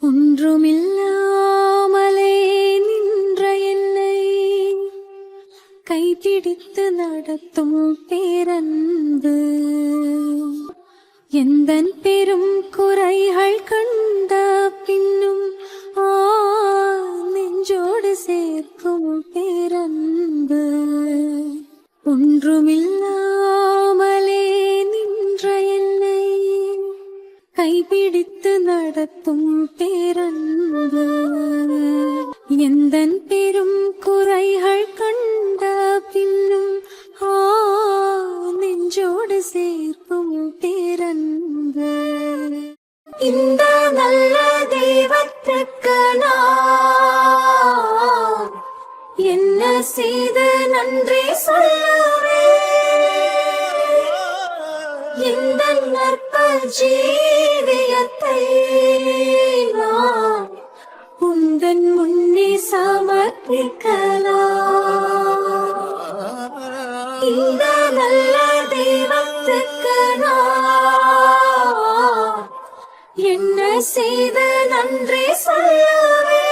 ஒன்றுமில்லாமலே நின்ற என்னை கைப்பிடித்து நடத்தும் பேரன்பு. எந்த பெரும் குறைகள் கண்ட பிடித்து நடத்தும் பேரன்பு. எந்த பெரும் குறைகள் கண்ட பின்னும் ஆ நெஞ்சோடு சேர்க்கும் பேரன்பு. இந்த நல்ல தெய்வத்துக்கு நான் என்ன செய்து நன்றி சொல்லுவேன்? இந்த நற்ப ஜீவியத்தை முன்னே சமர்ப்பிக்கலாம். இந்த நல்ல தெய்வத்துக்கு நான் என்ன செய்த நன்றி சொல்லுவேன்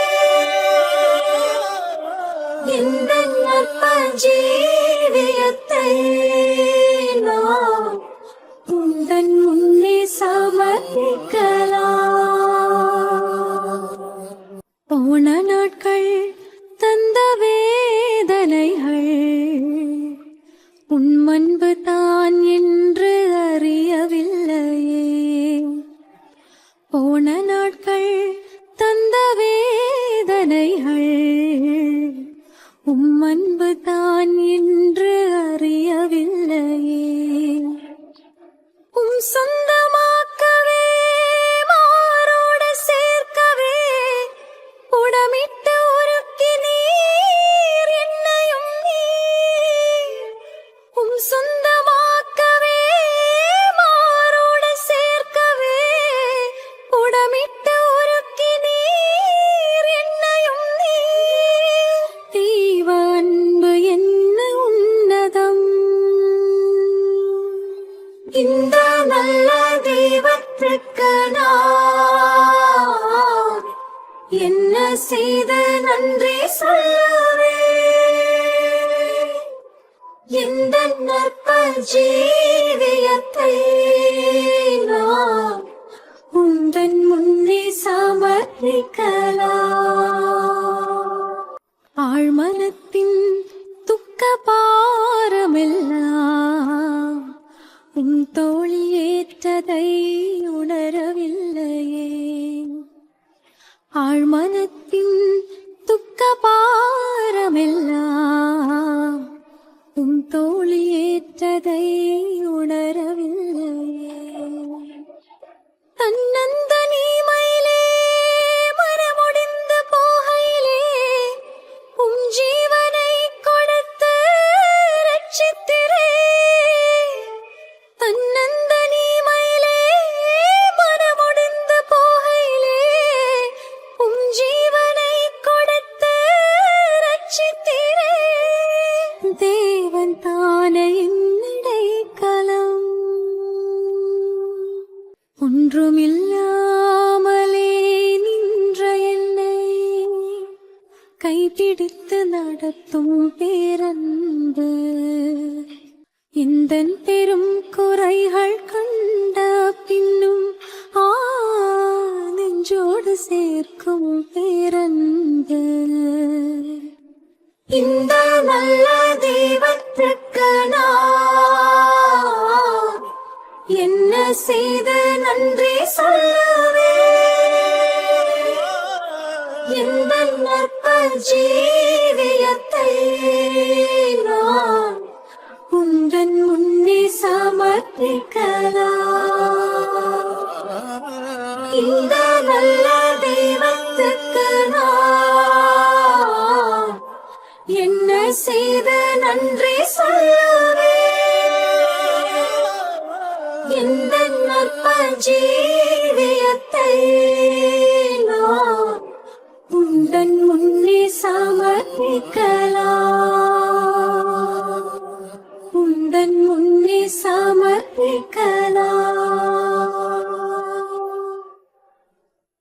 போன நாட்கள் தந்த வேதனைகள். உன் மன்பு தான் என்று அறியவில்லையே. போன நாட்கள் தந்த வேதனைகள். உம் அன்பு தான் என்று நான் என்ன செய்து நன்றி சொல்லுவேன் இந்த நற்ப ஜீவியத்தை நான் உந்தன் முன்னே சமர்ப்பிக்கலாம்? ஆழ்மனத்தின் துக்க பாரமெல்லாம் உன் தோழி ஏற்றதை ஏற்றதை உணரவில்லை தன்னந்த நீமையிலே மரமுடிந்து போகையிலே உம் ஜீவனை கொடுத்து ரட்சித்திரே. தன்னந்த நீமையிலே மரமுடிந்து போகையிலே உம் ஜீவனை கொடுத்து ரட்சித்திரே. தேவன் தானே பிடித்து நடத்தும் பேரன்பு. இந்த பெரும் குறைகள் கண்ட பின்னும் ஆ நெஞ்சோடு சேர்க்கும் பேரன்பு. இந்த நல்ல தெய்வத்துக்கு நான் என்ன செய்த நன்றி ஜீவியத்தை நான் உந்தன் முன்னே சமர்ப்பிக்கலாம். இந்த நல்ல தெய்வத்துக்கு நான் என்ன செய்த நன்றி சொல்லுவேன் இந்த நற்ப ஜீவியத்தை சமர்ப்பிக்கலாம். உந்தன் முன்னே சமர்ப்பிக்கலாம்